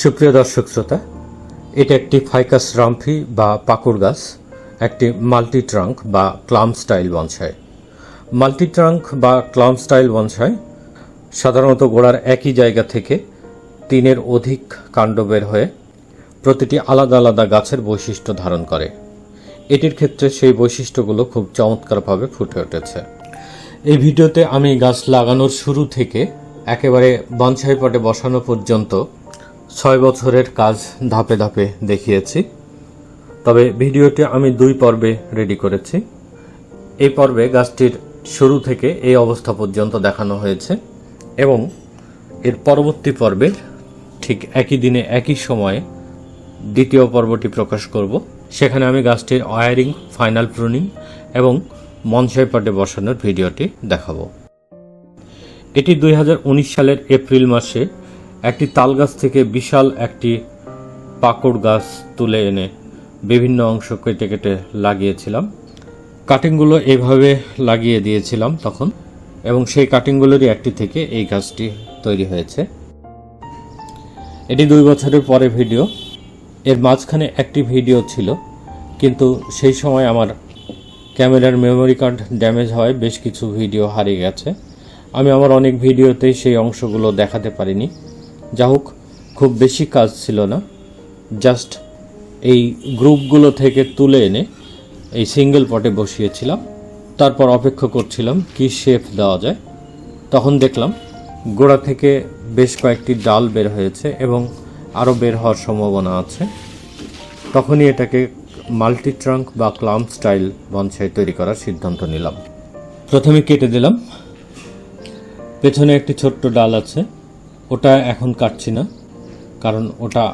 সুপ্রিয় দর্শক শ্রোতা, এটা একটি ফাইকাস রামফি বা পাকুড় গাছ, একটি মাল্টি ট্রাঙ্ক বা clump style bonsai. Multi trunk বা ক্লাম স্টাইল বনসাই সাধারণত গোড়ার একই জায়গা থেকে তিনের অধিক কাণ্ড বের হয়ে প্রতিটি আলাদা আলাদা গাছের বৈশিষ্ট্য ধারণ করে। এটির ক্ষেত্রে সেই বৈশিষ্ট্যগুলো খুব চমৎকারভাবে ফুটে উঠেছে। এই ভিডিওতে আমি গাছ লাগানোর শুরু থেকে একেবারে বনসাই পটে বসানো পর্যন্ত ছয় বছরের কাজ ধাপে ধাপে দেখিয়েছি। তবে ভিডিওটি আমি দুই পর্বে রেডি করেছি। এই পর্বে গাছটির শুরু থেকে এই অবস্থা পর্যন্ত দেখানো হয়েছে এবং এর পরবর্তী পর্বে ঠিক একই দিনে একই সময়ে দ্বিতীয় পর্বটি প্রকাশ করব। সেখানে আমি গাছটির ওয়ারিং ফাইনাল প্রুনিং এবং মনসাই পটে বসানোর ভিডিওটি দেখাবো। এটি দুই হাজার উনিশ সালের এপ্রিল মাসে একটি তাল গাছ থেকে বিশাল একটি পাকড় গাছ তুলে এনে বিভিন্ন অংশ কেটে কেটে লাগিয়েছিলাম। কাটিংগুলো এভাবে লাগিয়ে দিয়েছিলাম তখন এবং সেই কাটিংগুলোরই একটি থেকে এই গাছটি তৈরি হয়েছে। এটি দুই বছরের পরে ভিডিও। এর মাঝখানে একটি ভিডিও ছিল, কিন্তু সেই সময় আমার ক্যামেরার মেমোরি কার্ড ড্যামেজ হয়, বেশ কিছু ভিডিও হারিয়ে গেছে। আমি আমার অনেক ভিডিওতেই সেই অংশগুলো দেখাতে পারিনি। যা হোক, খুব বেশি কাজ ছিল না। জাস্ট এই গ্রুপগুলো থেকে তুলে এনে এই সিঙ্গেল পটে বসিয়েছিলাম। তারপর অপেক্ষা করছিলাম কি শেপ দেওয়া যায়। তখন দেখলাম গোড়া থেকে বেশ কয়েকটি ডাল বের হয়েছে এবং আরও বের হওয়ার সম্ভাবনা আছে। তখনই এটাকে মাল্টি ট্রাঙ্ক বা ক্লাম স্টাইল বনসাই তৈরি করার সিদ্ধান্ত নিলাম। প্রথমে কেটে দিলাম। পেছনে একটি ছোট্ট ডাল আছে। ওটা এখন কাটছি না, কারণ ওটা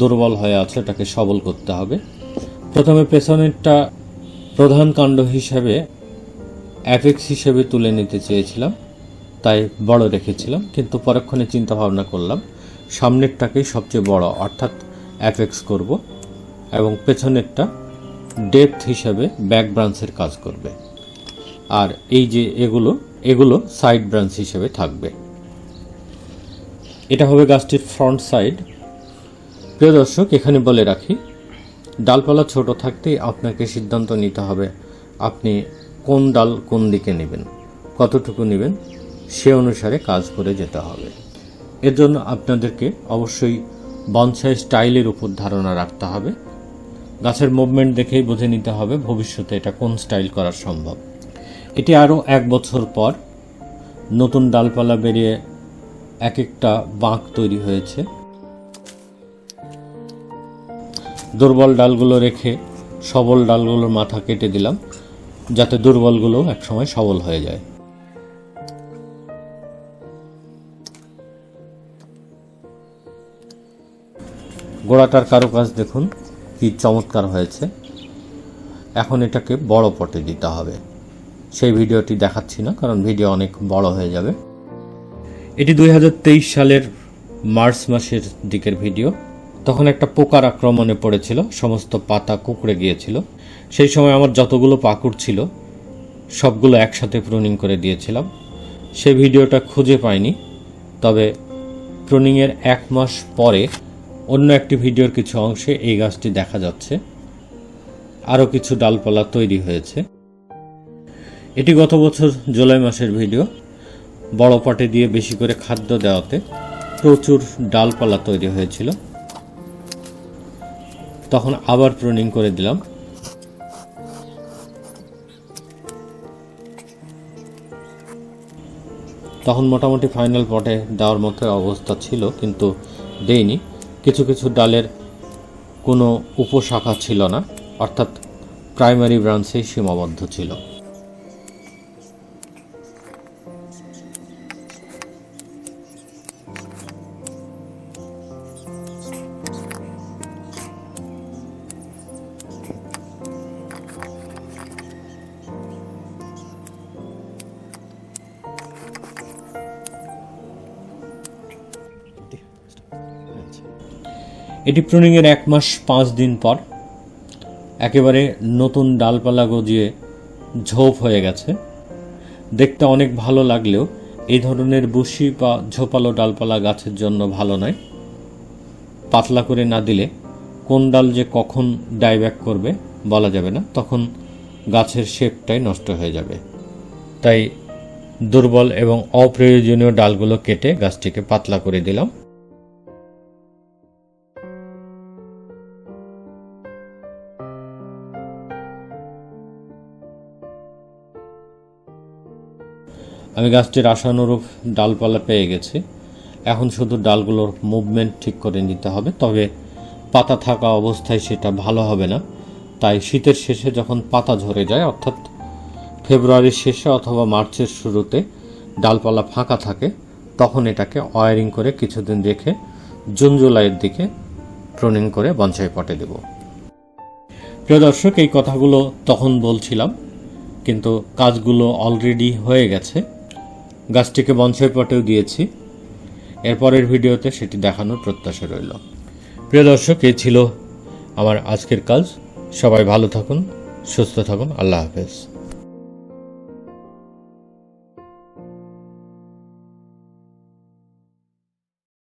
দুর্বল হয়ে আছে, ওটাকে সবল করতে হবে। প্রথমে পেছনেরটা প্রধান কাণ্ড হিসাবে অ্যাপেক্স হিসেবে তুলে নিতে চেয়েছিলাম, তাই বড় রেখেছিলাম, কিন্তু পরক্ষণে চিন্তা ভাবনা করলাম, সামনেরটাকেই সবচেয়ে বড়, অর্থাৎ অ্যাপেক্স করব এবং পেছনেরটা ডেপথ হিসাবে ব্যাক ব্রাঞ্চের কাজ করবে। আর এই যে এগুলো এগুলো সাইড ব্রাঞ্চ হিসেবে থাকবে। এটা হবে গাছটির ফ্রন্ট সাইড। প্রিয় দর্শক, এখানে বলে রাখি, ডালপালা ছোট থাকতেই আপনাকে সিদ্ধান্ত নিতে হবে আপনি কোন ডাল কোন দিকে নেবেন, কতটুকু নেবেন, সে অনুসারে কাজ করে যেতে হবে। এর জন্য আপনাদেরকে অবশ্যই বনসাই স্টাইলের উপর ধারণা রাখতে হবে। গাছের মুভমেন্ট দেখেই বুঝে নিতে হবে ভবিষ্যতে এটা কোন স্টাইল করা সম্ভব। এটি আরও এক বছর পর নতুন ডালপালা বেরিয়ে এক একটা বাঁক তৈরি হয়েছে। দুর্বল ডালগুলো রেখে সবল ডালগুলোর মাথা কেটে দিলাম, যাতে দুর্বলগুলো একসময় সবল হয়ে যায়। গোড়াটার কারুকাজ দেখুন, কি চমৎকার হয়েছে। এখন এটাকে বড় পটে দিতে হবে। সেই ভিডিওটি দেখাচ্ছি না, কারণ ভিডিও অনেক বড় হয়ে যাবে। এটি দুই হাজার তেইশ সালের মার্চ মাসের দিকের ভিডিও। তখন একটা পোকার আক্রমণে পড়েছিল, সমস্ত পাতা কুকড়ে গিয়েছিল। সেই সময় আমার যতগুলো পাকুড় ছিল, সবগুলো একসাথে প্রুনিং করে দিয়েছিলাম। সে ভিডিওটা খুঁজে পাইনি, তবে প্রুনিংয়ের এক মাস পরে অন্য একটি ভিডিওর কিছু অংশে এই গাছটি দেখা যাচ্ছে। আরও কিছু ডালপালা তৈরি হয়েছে। এটি গত বছর জুলাই মাসের ভিডিও। বড় পাটে দিয়ে বেশি করে খাদ্য দেওয়াতে প্রচুর ডালপালা তৈরি হয়েছিল। তখন আবার প্রুনিং করে দিলাম। তখন মোটামুটি ফাইনাল পটে দেওয়ার মতো অবস্থা ছিল, কিন্তু দেইনি। কিছু কিছু ডালের কোনো উপশাখা ছিল না, অর্থাৎ প্রাইমারি ব্রাঞ্চেই সীমাবদ্ধ ছিল। এটি প্রুনিংয়ের এক মাস পাঁচ দিন পর একেবারে নতুন ডালপালা গজিয়ে ঝোপ হয়ে গেছে। দেখতে অনেক ভালো লাগলেও এই ধরনের বুশি বা ঝোপালো ডালপালা গাছের জন্য ভালো নয়। পাতলা করে না দিলে কোন ডাল যে কখন ডাইব্যাক করবে বলা যাবে না, তখন গাছের শেপটাই নষ্ট হয়ে যাবে। তাই দুর্বল এবং অপ্রয়োজনীয় ডালগুলো কেটে গাছটিকে পাতলা করে দিলাম। আমি গাছটির আশানুরূপ ডালপালা পেয়ে গেছি। এখন শুধু ডালগুলোর মুভমেন্ট ঠিক করে নিতে হবে, তবে পাতা থাকা অবস্থায় সেটা ভালো হবে না। তাই শীতের শেষে যখন পাতা ঝরে যায়, অর্থাৎ ফেব্রুয়ারির শেষে অথবা মার্চের শুরুতে ডালপালা ফাঁকা থাকে, তখন এটাকে ওয়ারিং করে কিছুদিন রেখে জুন জুলাইয়ের দিকে প্রুনিং করে বনসাই পটে দেব। প্রিয় দর্শক, এই কথাগুলো তখন বলছিলাম, কিন্তু কাজগুলো অলরেডি হয়ে গেছে। গাছটিকে বনসাই পটেও দিয়েছি এরপরের ভিডিওতে সেটি দেখানোর প্রত্যাশা রইল। প্রিয় দর্শক, এই ছিল আমার আজকের কাজ। সবাই ভালো থাকুন, সুস্থ থাকুন। আল্লাহ হাফেজ।